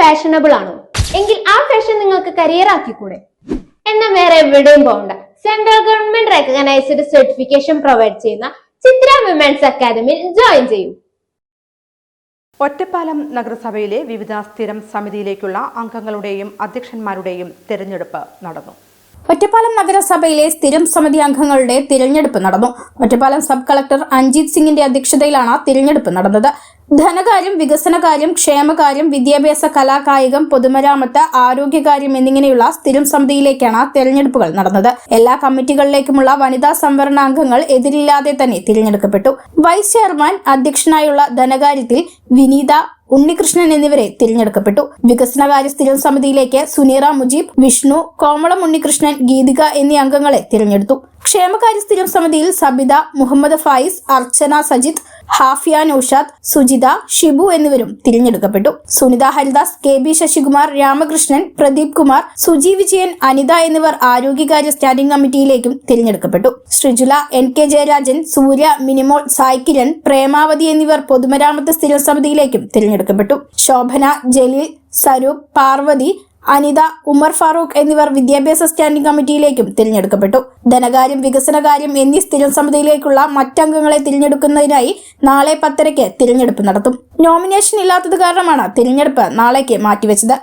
Fashionable ആണോ? എങ്കിൽ ആ ഫാഷൻ നിങ്ങൾക്ക് കരിയർ ആക്കിക്കൂടെ? എന്നാൽ വേറെ എവിടെയും പോകണ്ട central government recognised certification provide ചെയ്യുന്ന ചിത്ര വിമൻസ് അക്കാദമിയിൽ ജോയിൻ ചെയ്യൂ. ഒറ്റപ്പാലം നഗരസഭയിലെ വിവിധ സ്ഥിരം സമിതിയിലേക്കുള്ള അംഗങ്ങളുടെയും അധ്യക്ഷന്മാരുടെയും തെരഞ്ഞെടുപ്പ് നടന്നു. ഒറ്റപ്പാലം നഗരസഭയിലെ സ്ഥിരം സമിതി അംഗങ്ങളുടെ തിരഞ്ഞെടുപ്പ് നടന്നു. ഒറ്റപ്പാലം സബ് കളക്ടർ അഞ്ജിത് സിംഗിന്റെ അധ്യക്ഷതയിലാണ് തിരഞ്ഞെടുപ്പ് നടന്നത്. ധനകാര്യം വികസനകാര്യം ക്ഷേമകാര്യം വിദ്യാഭ്യാസ കലാകായികം പൊതുമരാമത്ത് ആരോഗ്യകാര്യം എന്നിങ്ങനെയുള്ള സ്ഥിരം സമിതിയിലേക്കാണ് തെരഞ്ഞെടുപ്പുകൾ നടന്നത്. എല്ലാ കമ്മിറ്റികളിലേക്കുമുള്ള വനിതാ സംവരണ അംഗങ്ങൾ എതിരില്ലാതെ തന്നെ തിരഞ്ഞെടുക്കപ്പെട്ടു. വൈസ് ചെയർമാൻ അധ്യക്ഷനായുള്ള ധനകാര്യത്തിൽ വിനീത ഉണ്ണികൃഷ്ണൻ എന്നിവരെ തിരഞ്ഞെടുക്കപ്പെട്ടു. വികസനകാര്യ സ്ഥിരം സമിതിയിലേക്ക് സുനീറ മുജീബ് വിഷ്ണു കോമളം ഉണ്ണികൃഷ്ണൻ ഗീതിക എന്നീ അംഗങ്ങളെ തിരഞ്ഞെടുത്തു. ക്ഷേമകാര്യ സ്ഥിരം സമിതിയിൽ സബിത മുഹമ്മദ് ഫായിസ് അർച്ചന സജിത് ഹാഫിയ നൌഷാദ് സുജിത ഷിബു എന്നിവരും തിരഞ്ഞെടുക്കപ്പെട്ടു. സുനിത ഹരിദാസ് കെ ബി ശശികുമാർ രാമകൃഷ്ണൻ പ്രദീപ് കുമാർ സുജി വിജയൻ അനിത എന്നിവർ ആരോഗ്യകാര്യ സ്റ്റാൻഡിംഗ് കമ്മിറ്റിയിലേക്കും തിരഞ്ഞെടുക്കപ്പെട്ടു. ശ്രീജുല എൻ കെ ജയരാജൻ സൂര്യ മിനിമോൾ സായ്കിരൺ പ്രേമാവതി എന്നിവർ പൊതുമരാമത്ത് സ്ഥിരം സമിതിയിലേക്കും തിരഞ്ഞെടുക്കപ്പെട്ടു. ശോഭന ജലീൽ സരൂപ് പാർവതി അനിത ഉമർ ഫാറൂഖ് എന്നിവർ വിദ്യാഭ്യാസ സ്റ്റാൻഡിംഗ് കമ്മിറ്റിയിലേക്കും തിരഞ്ഞെടുക്കപ്പെട്ടു. ധനകാര്യം വികസനകാര്യം എന്നീ സ്ഥിരം സമിതിയിലേക്കുള്ള മറ്റംഗങ്ങളെ തിരഞ്ഞെടുക്കുന്നതിനായി നാളെ പത്തരയ്ക്ക് തിരഞ്ഞെടുപ്പ് നടത്തും. നോമിനേഷൻ ഇല്ലാത്തത് കാരണമാണ് തിരഞ്ഞെടുപ്പ് നാളേക്ക് മാറ്റിവെച്ചത്.